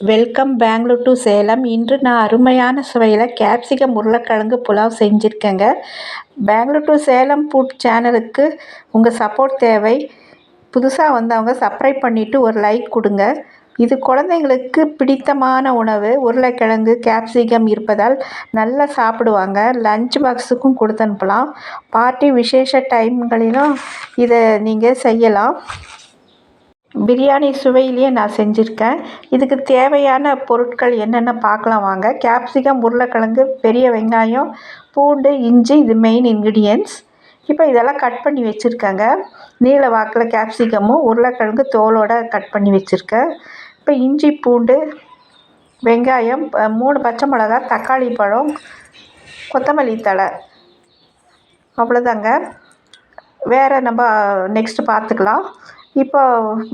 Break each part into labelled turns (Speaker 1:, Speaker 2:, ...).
Speaker 1: Welcome Bangalore to Salem. இன்று நான் அருமையான சுவையில் கேப்சிகம் உருளைக்கிழங்கு புலாவ் செஞ்சுருக்கேங்க. பெங்களூர் டு சேலம் ஃபுட் சேனலுக்கு உங்கள் சப்போர்ட் தேவை. புதுசாக வந்தவங்க சப்ஸ்கிரைப் பண்ணிவிட்டு ஒரு லைக் கொடுங்க. இது குழந்தைங்களுக்கு பிடித்தமான உணவு. உருளைக்கிழங்கு கேப்சிகம் இருப்பதால் நல்லா சாப்பிடுவாங்க. லஞ்ச் பாக்ஸுக்கும் கொடுத்து அனுப்பலாம். பார்ட்டி விசேஷ டைம்களிலும் இதை நீங்கள் செய்யலாம். பிரியாணி சுவையிலேயே நான் செஞ்சுருக்கேன். இதுக்கு தேவையான பொருட்கள் என்னென்ன பார்க்கலாம் வாங்க. கேப்சிகம் உருளைக்கிழங்கு பெரிய வெங்காயம் பூண்டு இஞ்சி இது மெயின் இன்க்ரீடியன்ஸ் இப்போ இதெல்லாம் கட் பண்ணி வச்சுருக்கேங்க. நீல வாக்கில் கேப்சிகமும் உருளைக்கிழங்கு தோலோடு கட் பண்ணி வச்சுருக்கேன். இப்போ இஞ்சி பூண்டு வெங்காயம் மூணு பச்சை மிளகா தக்காளி பழம் கொத்தமல்லி தழை. அவ்வளோதாங்க வேறு நம்ம நெக்ஸ்ட்டு பார்த்துக்கலாம். இப்போ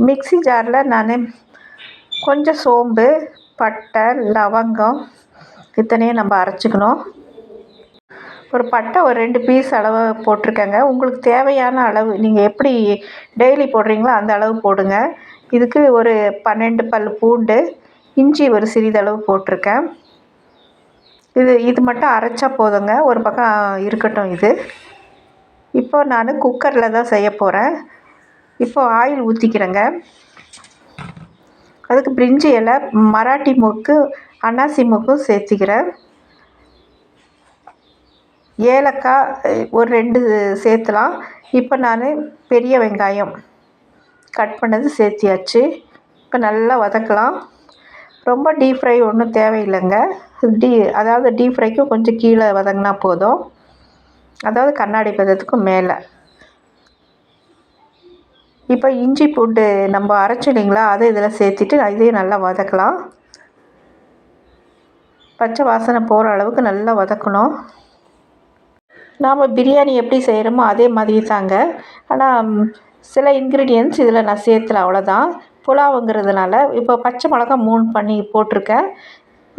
Speaker 1: மிக்ஸி ஜாரில் நான் கொஞ்சம் சோம்பு பட்டை லவங்கம் இத்தனையும் நம்ம அரைச்சிக்கணும். ஒரு பட்டை ஒரு ரெண்டு பீஸ் அளவு போட்டிருக்கேங்க. உங்களுக்கு தேவையான அளவு நீங்கள் எப்படி டெய்லி போடுறீங்களோ அந்த அளவு போடுங்க. இதுக்கு ஒரு பன்னெண்டு பல் பூண்டு இஞ்சி ஒரு சிறிதளவு போட்டிருக்கேன். இது இது மட்டும் அரைச்சா போதுங்க. ஒரு பக்கம் இருக்கட்டும் இது. இப்போ நான் குக்கரில் தான் செய்ய போகிறேன் இப்போ ஆயில் ஊற்றிக்கிறேங்க அதுக்கு பிரிஞ்சு இலை மராட்டி மூக்கு அன்னாசி மூக்கும் சேர்த்திக்கிறேன். ஏலக்காய் ஒரு ரெண்டு சேர்த்துலாம். இப்போ நான் பெரிய வெங்காயம் கட் பண்ணது சேர்த்தியாச்சு. இப்போ நல்லா வதக்கலாம். ரொம்ப டீப் ஃப்ரை ஒன்றும் தேவையில்லைங்க. டீ அதாவது டீப் ஃப்ரைக்கும் கொஞ்சம் கீழே வதங்கினா போதும். அதாவது கண்ணாடி பதத்துக்கும் மேலே. இப்போ இஞ்சி பூண்டு நம்ம அரைச்சோம் இல்லைங்களா அதை இதில் சேர்த்துட்டு இதையும் நல்லா வதக்கலாம். பச்சை வாசனை போகிற அளவுக்கு நல்லா வதக்கணும். நாம் பிரியாணி எப்படி செய்கிறோமோ அதே மாதிரி தாங்க. ஆனால் சில இன்க்ரீடியன்ட்ஸ் இதில் நான் சேர்த்துல அவ்வளோதான். புலாவுங்கிறதுனால இப்போ பச்சை மிளகா மூணு பண்ணி போட்டிருக்கேன்.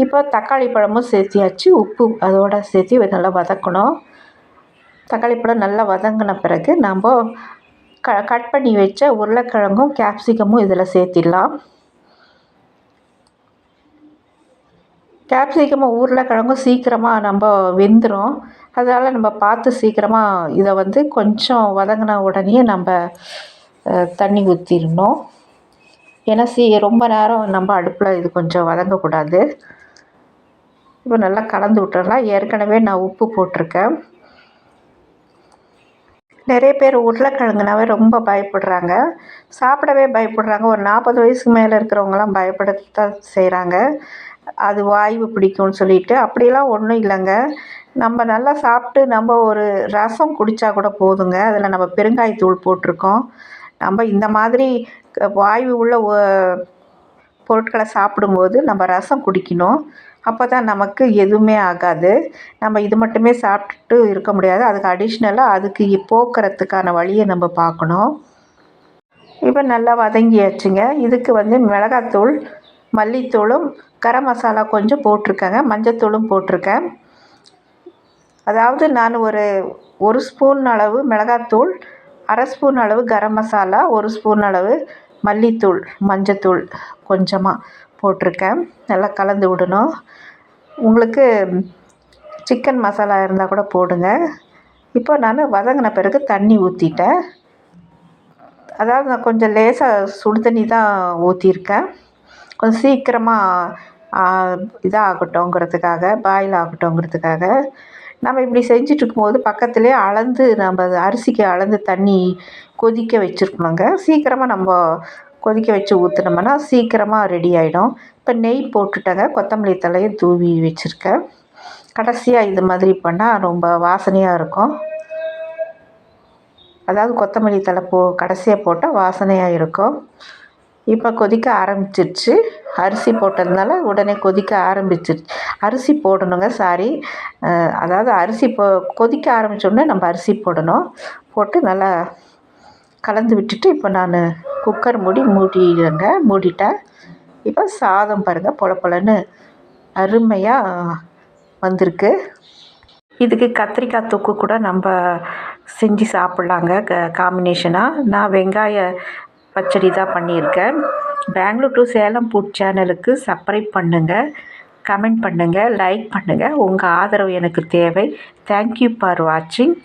Speaker 1: இப்போ தக்காளி பழமும் சேர்த்தியாச்சு உப்பு அதோடு சேர்த்து நல்லா வதக்கணும். தக்காளி பழம் நல்லா வதங்கின பிறகு நம்ம க கட் பண்ணி வச்ச உருளைக்கிழங்கும் கேப்சிகமும் இதில் சேர்த்திடலாம். கேப்சிகமும் உருளைக்கிழங்கும் சீக்கிரமாக நம்ம வெந்துடும் அதனால் நம்ம பார்த்து சீக்கிரமாக இதை வந்து கொஞ்சம் வதங்கின உடனே நம்ம தண்ணி ஊற்றிடணும் ஏன்னா சீ ரொம்ப நேரம் நம்ம அடுப்பில் இது கொஞ்சம் வதங்கக்கூடாது. இப்போ நல்லா கலந்து விட்டுறலாம். ஏற்கனவே நான் உப்பு போட்டிருக்கேன். நிறைய பேர் உருளைக்கிழங்குனாவே ரொம்ப பயப்படுறாங்க. சாப்பிடவே பயப்படுறாங்க. ஒரு நாற்பது வயசுக்கு மேலே இருக்கிறவங்களாம் பயப்படத்தான் செய்கிறாங்க அது வாய்வு பிடிக்கும்னு சொல்லிட்டு. அப்படிலாம் ஒன்றும் இல்லைங்க. நம்ம நல்லா சாப்பிட்டு நம்ம ஒரு ரசம் குடித்தா கூட போதுங்க. அதில் நம்ம பெருங்காயத்தூள் போட்டிருக்கோம். நம்ம இந்த மாதிரி வாய்வு உள்ள பொருட்களை சாப்பிடும்போது நம்ம ரசம் குடிக்கணும். அப்போ தான் நமக்கு எதுவுமே ஆகாது. நம்ம இது மட்டுமே சாப்பிட்டுட்டு இருக்க முடியாது. அதுக்கு அடிஷ்னலாக அதுக்கு போக்குறதுக்கான வழியை நம்ம பார்க்கணும். இப்போ நல்லா வதங்கியாச்சுங்க. இதுக்கு வந்து மிளகாத்தூள் மல்லித்தூளும் கரம் மசாலா கொஞ்சம் போட்டிருக்கேங்க. மஞ்சத்தூளும் போட்டிருக்கேன். அதாவது நான் ஒரு ஒரு ஸ்பூன் அளவு மிளகாத்தூள் அரை ஸ்பூன் அளவு கரம் மசாலா ஒரு ஸ்பூன் அளவு மல்லித்தூள் மஞ்சத்தூள் கொஞ்சமாக போட்டிருக்கேன். நல்லா கலந்து விடணும். உங்களுக்கு சிக்கன் மசாலா இருந்தால் கூட போடுங்க. இப்போ நான் வதங்கின பிறகு தண்ணி ஊற்றிட்டேன் அதாவது நான் கொஞ்சம் லேசாக சுடு தண்ணி தான் ஊற்றிருக்கேன் கொஞ்சம் சீக்கிரமாக இதாகட்டும்ங்கிறதுக்காக பாயில் ஆகட்டும்ங்கிறதுக்காக. நம்ம இப்படி செஞ்சுட்டு இருக்கும்போது பக்கத்துலேயே அளந்து நம்ம அரிசிக்கு அளந்து தண்ணி கொதிக்க வச்சுருக்கணுங்க. சீக்கிரமாக நம்ம கொதிக்க வச்சு ஊற்றுனோம்னா சீக்கிரமாக ரெடி ஆகிடும் இப்போ நெய் போட்டுட்டேங்க. கொத்தமல்லி தலையை தூவி வச்சுருக்கேன். கடைசியாக இது மாதிரி பண்ணால் ரொம்ப வாசனையாக இருக்கும். அதாவது கொத்தமல்லி தழை போ கடைசியாக போட்டால் வாசனையாக இருக்கும். இப்போ கொதிக்க ஆரம்பிச்சிருச்சு. அரிசி போட்டதுனால உடனே கொதிக்க ஆரம்பிச்சிருச்சு. அரிசி போடணுங்க சாரி. அதாவது அரிசி போ கொதிக்க ஆரம்பித்தோடனே நம்ம அரிசி போடணும். போட்டு நல்லா கலந்து விட்டுட்டு இப்போ நான் குக்கர் மூடி மூடிடுங்க மூடிட்டேன் இப்போ சாதம் பாருங்கள் பொல பொலன்னு அருமையாக வந்திருக்கு. இதுக்கு கத்திரிக்காய் தொக்கு கூட நம்ம செஞ்சு சாப்பிட்லாங்க க காம்பினேஷனாக நான் வெங்காய பச்சடி தான் பண்ணியிருக்கேன். பெங்களூர் டு சேலம் ஃபுட் சேனலுக்கு சப்ஸ்கிரைப் பண்ணுங்கள் கமெண்ட் பண்ணுங்கள் லைக் பண்ணுங்கள் உங்கள் ஆதரவு எனக்கு தேவை. தேங்க்யூ ஃபார் வாட்சிங்